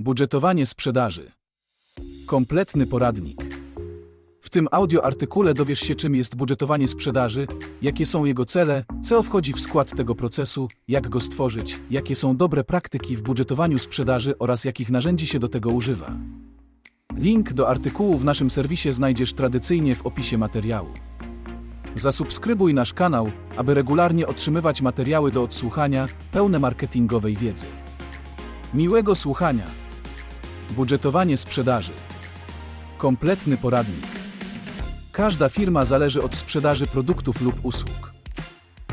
Budżetowanie sprzedaży. Kompletny poradnik. W tym audioartykule dowiesz się, czym jest budżetowanie sprzedaży, jakie są jego cele, co wchodzi w skład tego procesu, jak go stworzyć, jakie są dobre praktyki w budżetowaniu sprzedaży oraz jakich narzędzi się do tego używa. Link do artykułu w naszym serwisie znajdziesz tradycyjnie w opisie materiału. Zasubskrybuj nasz kanał, aby regularnie otrzymywać materiały do odsłuchania pełne marketingowej wiedzy. Miłego słuchania. Budżetowanie sprzedaży. Kompletny poradnik. Każda firma zależy od sprzedaży produktów lub usług.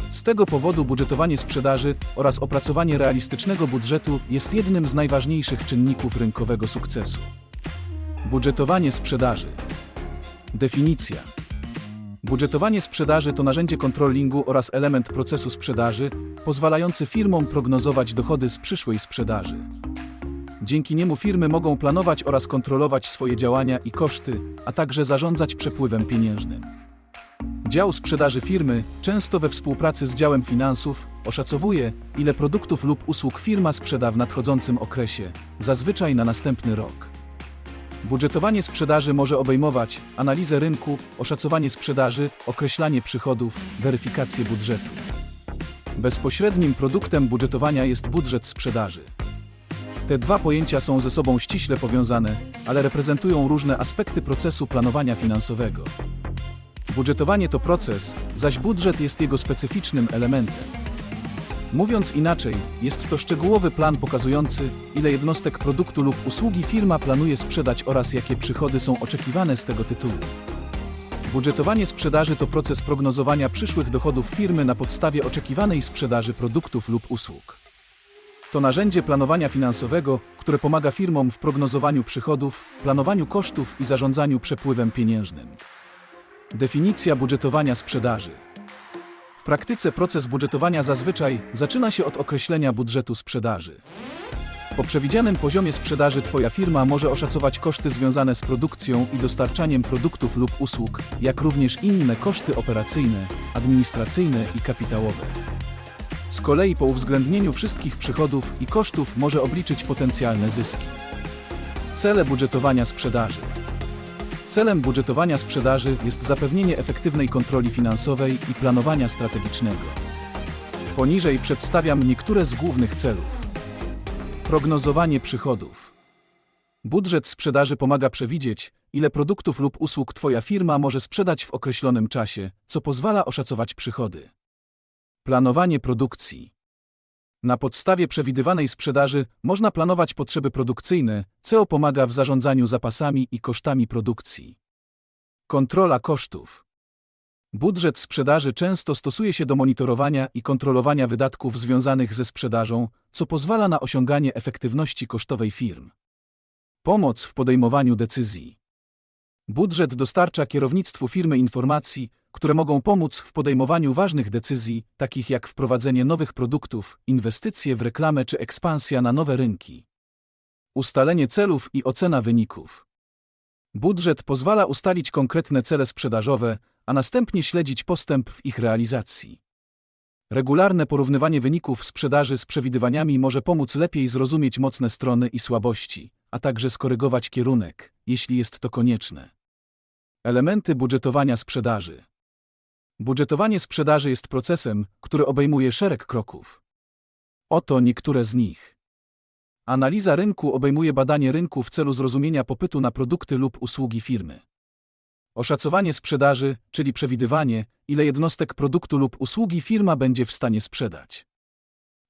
Z tego powodu budżetowanie sprzedaży oraz opracowanie realistycznego budżetu jest jednym z najważniejszych czynników rynkowego sukcesu. Budżetowanie sprzedaży. Definicja. Budżetowanie sprzedaży to narzędzie kontrolingu oraz element procesu sprzedaży, pozwalający firmom prognozować dochody z przyszłej sprzedaży. Dzięki niemu firmy mogą planować oraz kontrolować swoje działania i koszty, a także zarządzać przepływem pieniężnym. Dział sprzedaży firmy, często we współpracy z działem finansów, oszacowuje, ile produktów lub usług firma sprzeda w nadchodzącym okresie, zazwyczaj na następny rok. Budżetowanie sprzedaży może obejmować analizę rynku, oszacowanie sprzedaży, określanie przychodów, weryfikację budżetu. Bezpośrednim produktem budżetowania jest budżet sprzedaży. Te dwa pojęcia są ze sobą ściśle powiązane, ale reprezentują różne aspekty procesu planowania finansowego. Budżetowanie to proces, zaś budżet jest jego specyficznym elementem. Mówiąc inaczej, jest to szczegółowy plan pokazujący, ile jednostek produktu lub usługi firma planuje sprzedać oraz jakie przychody są oczekiwane z tego tytułu. Budżetowanie sprzedaży to proces prognozowania przyszłych dochodów firmy na podstawie oczekiwanej sprzedaży produktów lub usług. To narzędzie planowania finansowego, które pomaga firmom w prognozowaniu przychodów, planowaniu kosztów i zarządzaniu przepływem pieniężnym. Definicja budżetowania sprzedaży. W praktyce proces budżetowania zazwyczaj zaczyna się od określenia budżetu sprzedaży. Po przewidzianym poziomie sprzedaży Twoja firma może oszacować koszty związane z produkcją i dostarczaniem produktów lub usług, jak również inne koszty operacyjne, administracyjne i kapitałowe. Z kolei po uwzględnieniu wszystkich przychodów i kosztów może obliczyć potencjalne zyski. Cele budżetowania sprzedaży. Celem budżetowania sprzedaży jest zapewnienie efektywnej kontroli finansowej i planowania strategicznego. Poniżej przedstawiam niektóre z głównych celów. Prognozowanie przychodów. Budżet sprzedaży pomaga przewidzieć, ile produktów lub usług Twoja firma może sprzedać w określonym czasie, co pozwala oszacować przychody. Planowanie produkcji. Na podstawie przewidywanej sprzedaży można planować potrzeby produkcyjne, co pomaga w zarządzaniu zapasami i kosztami produkcji. Kontrola kosztów. Budżet sprzedaży często stosuje się do monitorowania i kontrolowania wydatków związanych ze sprzedażą, co pozwala na osiąganie efektywności kosztowej firm. Pomoc w podejmowaniu decyzji. Budżet dostarcza kierownictwu firmy informacji, które mogą pomóc w podejmowaniu ważnych decyzji, takich jak wprowadzenie nowych produktów, inwestycje w reklamę czy ekspansja na nowe rynki. Ustalenie celów i ocena wyników. Budżet pozwala ustalić konkretne cele sprzedażowe, a następnie śledzić postęp w ich realizacji. Regularne porównywanie wyników sprzedaży z przewidywaniami może pomóc lepiej zrozumieć mocne strony i słabości, a także skorygować kierunek, jeśli jest to konieczne. Elementy budżetowania sprzedaży. Budżetowanie sprzedaży jest procesem, który obejmuje szereg kroków. Oto niektóre z nich. Analiza rynku obejmuje badanie rynku w celu zrozumienia popytu na produkty lub usługi firmy. Oszacowanie sprzedaży, czyli przewidywanie, ile jednostek produktu lub usługi firma będzie w stanie sprzedać.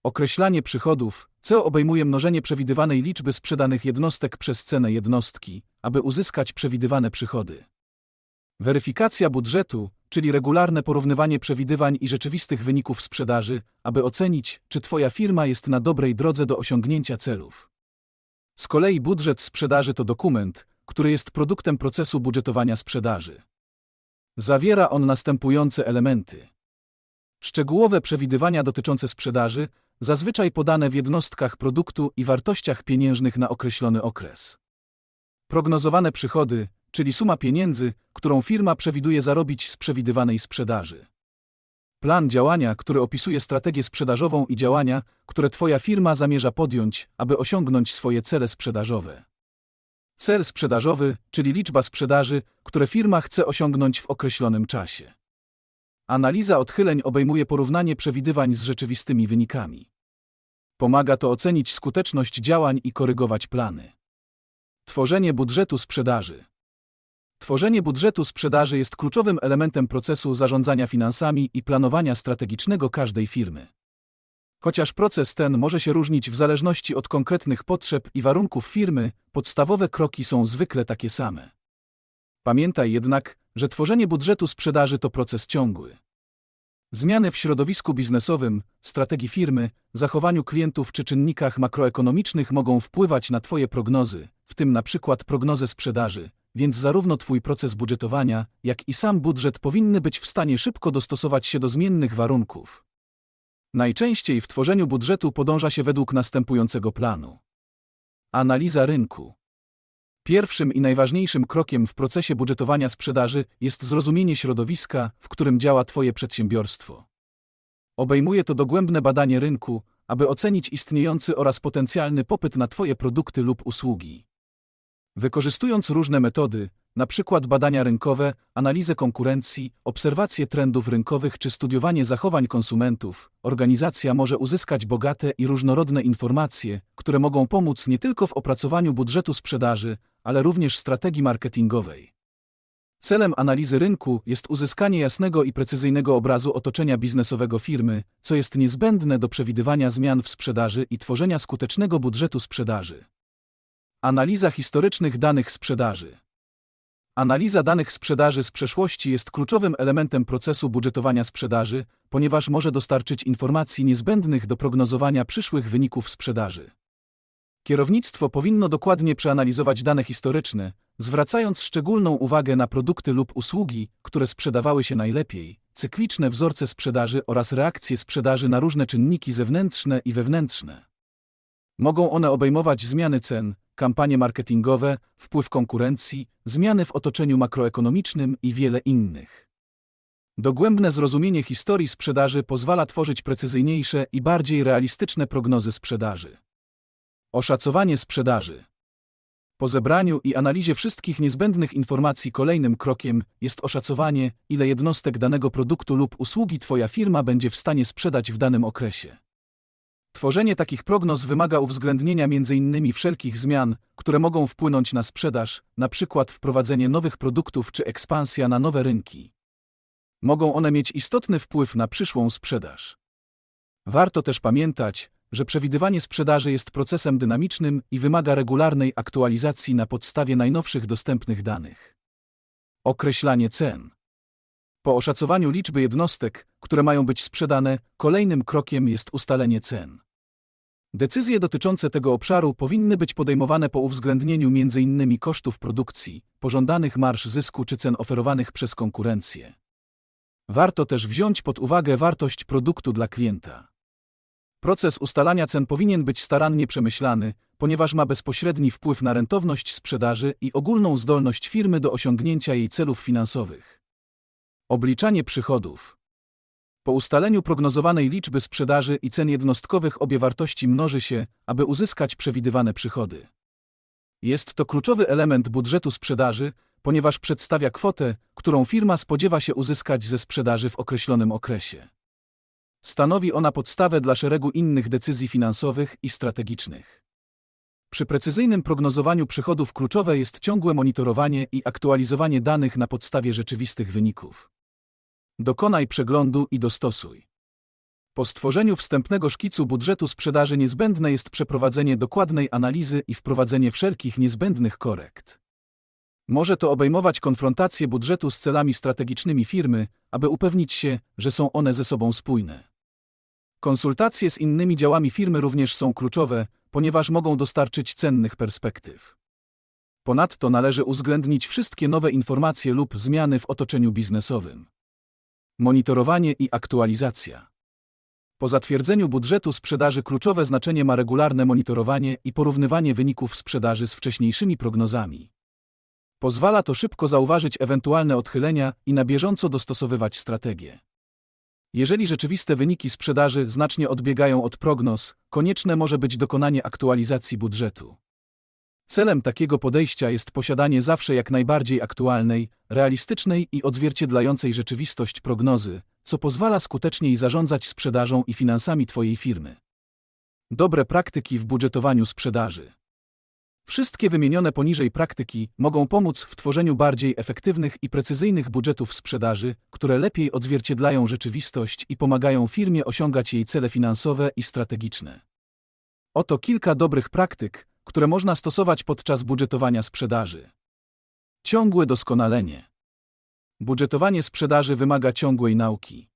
Określanie przychodów, co obejmuje mnożenie przewidywanej liczby sprzedanych jednostek przez cenę jednostki, aby uzyskać przewidywane przychody. Weryfikacja budżetu, czyli regularne porównywanie przewidywań i rzeczywistych wyników sprzedaży, aby ocenić, czy Twoja firma jest na dobrej drodze do osiągnięcia celów. Z kolei budżet sprzedaży to dokument, który jest produktem procesu budżetowania sprzedaży. Zawiera on następujące elementy. Szczegółowe przewidywania dotyczące sprzedaży, zazwyczaj podane w jednostkach produktu i wartościach pieniężnych na określony okres. Prognozowane przychody, czyli suma pieniędzy, którą firma przewiduje zarobić z przewidywanej sprzedaży. Plan działania, który opisuje strategię sprzedażową i działania, które Twoja firma zamierza podjąć, aby osiągnąć swoje cele sprzedażowe. Cel sprzedażowy, czyli liczba sprzedaży, które firma chce osiągnąć w określonym czasie. Analiza odchyleń obejmuje porównanie przewidywań z rzeczywistymi wynikami. Pomaga to ocenić skuteczność działań i korygować plany. Tworzenie budżetu sprzedaży. Tworzenie budżetu sprzedaży jest kluczowym elementem procesu zarządzania finansami i planowania strategicznego każdej firmy. Chociaż proces ten może się różnić w zależności od konkretnych potrzeb i warunków firmy, podstawowe kroki są zwykle takie same. Pamiętaj jednak, że tworzenie budżetu sprzedaży to proces ciągły. Zmiany w środowisku biznesowym, strategii firmy, zachowaniu klientów czy czynnikach makroekonomicznych mogą wpływać na Twoje prognozy, w tym na przykład prognozę sprzedaży, więc zarówno Twój proces budżetowania, jak i sam budżet powinny być w stanie szybko dostosować się do zmiennych warunków. Najczęściej w tworzeniu budżetu podąża się według następującego planu. Analiza rynku. Pierwszym i najważniejszym krokiem w procesie budżetowania sprzedaży jest zrozumienie środowiska, w którym działa Twoje przedsiębiorstwo. Obejmuje to dogłębne badanie rynku, aby ocenić istniejący oraz potencjalny popyt na Twoje produkty lub usługi. Wykorzystując różne metody, np. badania rynkowe, analizę konkurencji, obserwacje trendów rynkowych czy studiowanie zachowań konsumentów, organizacja może uzyskać bogate i różnorodne informacje, które mogą pomóc nie tylko w opracowaniu budżetu sprzedaży, ale również strategii marketingowej. Celem analizy rynku jest uzyskanie jasnego i precyzyjnego obrazu otoczenia biznesowego firmy, co jest niezbędne do przewidywania zmian w sprzedaży i tworzenia skutecznego budżetu sprzedaży. Analiza historycznych danych sprzedaży. Analiza danych sprzedaży z przeszłości jest kluczowym elementem procesu budżetowania sprzedaży, ponieważ może dostarczyć informacji niezbędnych do prognozowania przyszłych wyników sprzedaży. Kierownictwo powinno dokładnie przeanalizować dane historyczne, zwracając szczególną uwagę na produkty lub usługi, które sprzedawały się najlepiej, cykliczne wzorce sprzedaży oraz reakcje sprzedaży na różne czynniki zewnętrzne i wewnętrzne. Mogą one obejmować zmiany cen, kampanie marketingowe, wpływ konkurencji, zmiany w otoczeniu makroekonomicznym i wiele innych. Dogłębne zrozumienie historii sprzedaży pozwala tworzyć precyzyjniejsze i bardziej realistyczne prognozy sprzedaży. Oszacowanie sprzedaży. Po zebraniu i analizie wszystkich niezbędnych informacji kolejnym krokiem jest oszacowanie, ile jednostek danego produktu lub usługi Twoja firma będzie w stanie sprzedać w danym okresie. Tworzenie takich prognoz wymaga uwzględnienia m.in. wszelkich zmian, które mogą wpłynąć na sprzedaż, np. wprowadzenie nowych produktów czy ekspansja na nowe rynki. Mogą one mieć istotny wpływ na przyszłą sprzedaż. Warto też pamiętać, że przewidywanie sprzedaży jest procesem dynamicznym i wymaga regularnej aktualizacji na podstawie najnowszych dostępnych danych. Określanie cen. Po oszacowaniu liczby jednostek, które mają być sprzedane, kolejnym krokiem jest ustalenie cen. Decyzje dotyczące tego obszaru powinny być podejmowane po uwzględnieniu m.in. kosztów produkcji, pożądanych marsz zysku czy cen oferowanych przez konkurencję. Warto też wziąć pod uwagę wartość produktu dla klienta. Proces ustalania cen powinien być starannie przemyślany, ponieważ ma bezpośredni wpływ na rentowność sprzedaży i ogólną zdolność firmy do osiągnięcia jej celów finansowych. Obliczanie przychodów. Po ustaleniu prognozowanej liczby sprzedaży i cen jednostkowych obie wartości mnoży się, aby uzyskać przewidywane przychody. Jest to kluczowy element budżetu sprzedaży, ponieważ przedstawia kwotę, którą firma spodziewa się uzyskać ze sprzedaży w określonym okresie. Stanowi ona podstawę dla szeregu innych decyzji finansowych i strategicznych. Przy precyzyjnym prognozowaniu przychodów kluczowe jest ciągłe monitorowanie i aktualizowanie danych na podstawie rzeczywistych wyników. Dokonaj przeglądu i dostosuj. Po stworzeniu wstępnego szkicu budżetu sprzedaży niezbędne jest przeprowadzenie dokładnej analizy i wprowadzenie wszelkich niezbędnych korekt. Może to obejmować konfrontację budżetu z celami strategicznymi firmy, aby upewnić się, że są one ze sobą spójne. Konsultacje z innymi działami firmy również są kluczowe, ponieważ mogą dostarczyć cennych perspektyw. Ponadto należy uwzględnić wszystkie nowe informacje lub zmiany w otoczeniu biznesowym. Monitorowanie i aktualizacja. Po zatwierdzeniu budżetu sprzedaży kluczowe znaczenie ma regularne monitorowanie i porównywanie wyników sprzedaży z wcześniejszymi prognozami. Pozwala to szybko zauważyć ewentualne odchylenia i na bieżąco dostosowywać strategię. Jeżeli rzeczywiste wyniki sprzedaży znacznie odbiegają od prognoz, konieczne może być dokonanie aktualizacji budżetu. Celem takiego podejścia jest posiadanie zawsze jak najbardziej aktualnej, realistycznej i odzwierciedlającej rzeczywistość prognozy, co pozwala skuteczniej zarządzać sprzedażą i finansami Twojej firmy. Dobre praktyki w budżetowaniu sprzedaży. Wszystkie wymienione poniżej praktyki mogą pomóc w tworzeniu bardziej efektywnych i precyzyjnych budżetów sprzedaży, które lepiej odzwierciedlają rzeczywistość i pomagają firmie osiągać jej cele finansowe i strategiczne. Oto kilka dobrych praktyk, które można stosować podczas budżetowania sprzedaży. Ciągłe doskonalenie. Budżetowanie sprzedaży wymaga ciągłej nauki.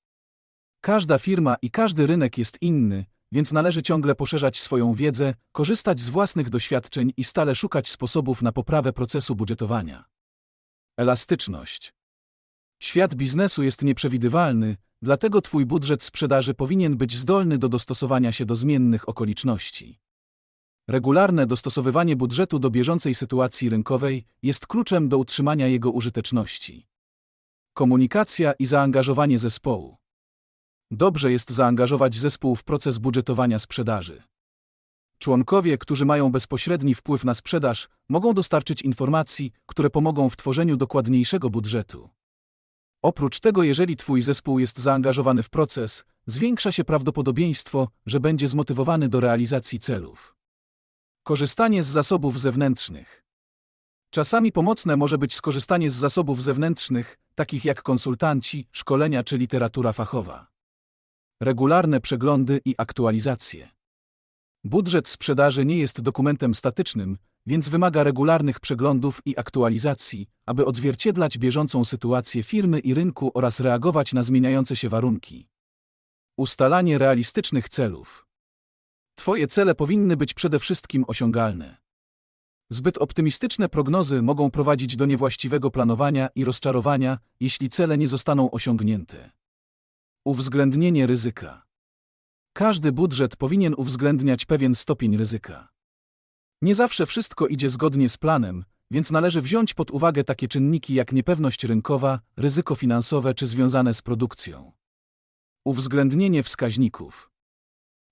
Każda firma i każdy rynek jest inny, więc należy ciągle poszerzać swoją wiedzę, korzystać z własnych doświadczeń i stale szukać sposobów na poprawę procesu budżetowania. Elastyczność. Świat biznesu jest nieprzewidywalny, dlatego Twój budżet sprzedaży powinien być zdolny do dostosowania się do zmiennych okoliczności. Regularne dostosowywanie budżetu do bieżącej sytuacji rynkowej jest kluczem do utrzymania jego użyteczności. Komunikacja i zaangażowanie zespołu. Dobrze jest zaangażować zespół w proces budżetowania sprzedaży. Członkowie, którzy mają bezpośredni wpływ na sprzedaż, mogą dostarczyć informacji, które pomogą w tworzeniu dokładniejszego budżetu. Oprócz tego, jeżeli Twój zespół jest zaangażowany w proces, zwiększa się prawdopodobieństwo, że będzie zmotywowany do realizacji celów. Korzystanie z zasobów zewnętrznych. Czasami pomocne może być skorzystanie z zasobów zewnętrznych, takich jak konsultanci, szkolenia czy literatura fachowa. Regularne przeglądy i aktualizacje. Budżet sprzedaży nie jest dokumentem statycznym, więc wymaga regularnych przeglądów i aktualizacji, aby odzwierciedlać bieżącą sytuację firmy i rynku oraz reagować na zmieniające się warunki. Ustalanie realistycznych celów. Twoje cele powinny być przede wszystkim osiągalne. Zbyt optymistyczne prognozy mogą prowadzić do niewłaściwego planowania i rozczarowania, jeśli cele nie zostaną osiągnięte. Uwzględnienie ryzyka. Każdy budżet powinien uwzględniać pewien stopień ryzyka. Nie zawsze wszystko idzie zgodnie z planem, więc należy wziąć pod uwagę takie czynniki jak niepewność rynkowa, ryzyko finansowe czy związane z produkcją. Uwzględnienie wskaźników.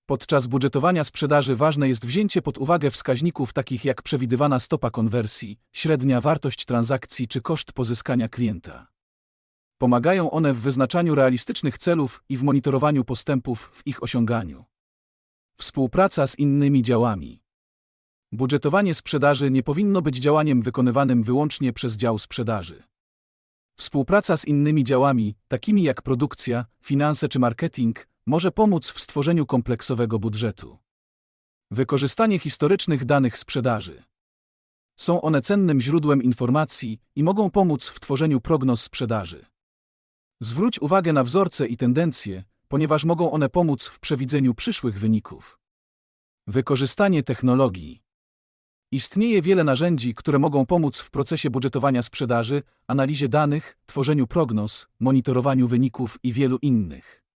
Podczas budżetowania sprzedaży ważne jest wzięcie pod uwagę wskaźników takich jak przewidywana stopa konwersji, średnia wartość transakcji czy koszt pozyskania klienta. Pomagają one w wyznaczaniu realistycznych celów i w monitorowaniu postępów w ich osiąganiu. Współpraca z innymi działami. Budżetowanie sprzedaży nie powinno być działaniem wykonywanym wyłącznie przez dział sprzedaży. Współpraca z innymi działami, takimi jak produkcja, finanse czy marketing, może pomóc w stworzeniu kompleksowego budżetu. Wykorzystanie historycznych danych sprzedaży. Są one cennym źródłem informacji i mogą pomóc w tworzeniu prognoz sprzedaży. Zwróć uwagę na wzorce i tendencje, ponieważ mogą one pomóc w przewidzeniu przyszłych wyników. Wykorzystanie technologii. Istnieje wiele narzędzi, które mogą pomóc w procesie budżetowania sprzedaży, analizie danych, tworzeniu prognoz, monitorowaniu wyników i wielu innych.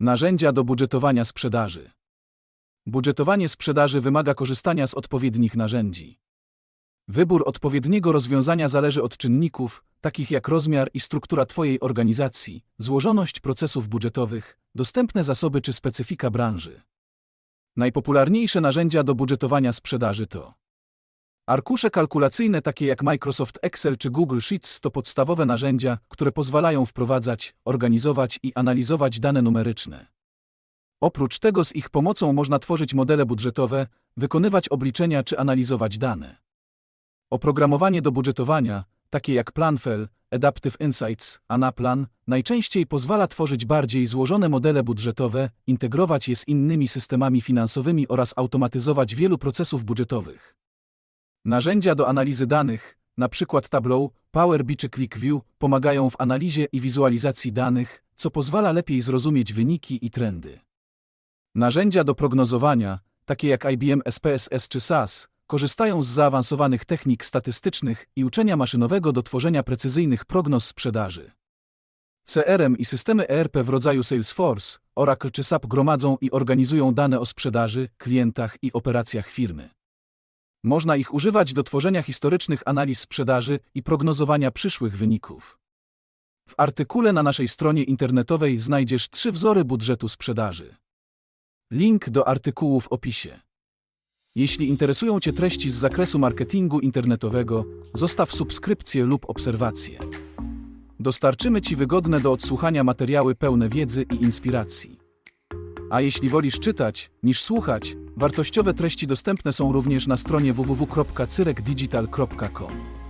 Narzędzia do budżetowania sprzedaży. Budżetowanie sprzedaży wymaga korzystania z odpowiednich narzędzi. Wybór odpowiedniego rozwiązania zależy od czynników, takich jak rozmiar i struktura Twojej organizacji, złożoność procesów budżetowych, dostępne zasoby czy specyfika branży. Najpopularniejsze narzędzia do budżetowania sprzedaży to Arkusze kalkulacyjne takie jak Microsoft Excel czy Google Sheets to podstawowe narzędzia, które pozwalają wprowadzać, organizować i analizować dane numeryczne. Oprócz tego z ich pomocą można tworzyć modele budżetowe, wykonywać obliczenia czy analizować dane. Oprogramowanie do budżetowania, takie jak Planfel, Adaptive Insights, Anaplan, najczęściej pozwala tworzyć bardziej złożone modele budżetowe, integrować je z innymi systemami finansowymi oraz automatyzować wielu procesów budżetowych. Narzędzia do analizy danych, np. Tableau, Power BI czy ClickView, pomagają w analizie i wizualizacji danych, co pozwala lepiej zrozumieć wyniki i trendy. Narzędzia do prognozowania, takie jak IBM SPSS czy SAS, korzystają z zaawansowanych technik statystycznych i uczenia maszynowego do tworzenia precyzyjnych prognoz sprzedaży. CRM i systemy ERP w rodzaju Salesforce, Oracle czy SAP gromadzą i organizują dane o sprzedaży, klientach i operacjach firmy. Można ich używać do tworzenia historycznych analiz sprzedaży i prognozowania przyszłych wyników. W artykule na naszej stronie internetowej znajdziesz trzy wzory budżetu sprzedaży. Link do artykułu w opisie. Jeśli interesują Cię treści z zakresu marketingu internetowego, zostaw subskrypcję lub obserwację. Dostarczymy Ci wygodne do odsłuchania materiały pełne wiedzy i inspiracji. A jeśli wolisz czytać niż słuchać, wartościowe treści dostępne są również na stronie www.cyrekdigital.com.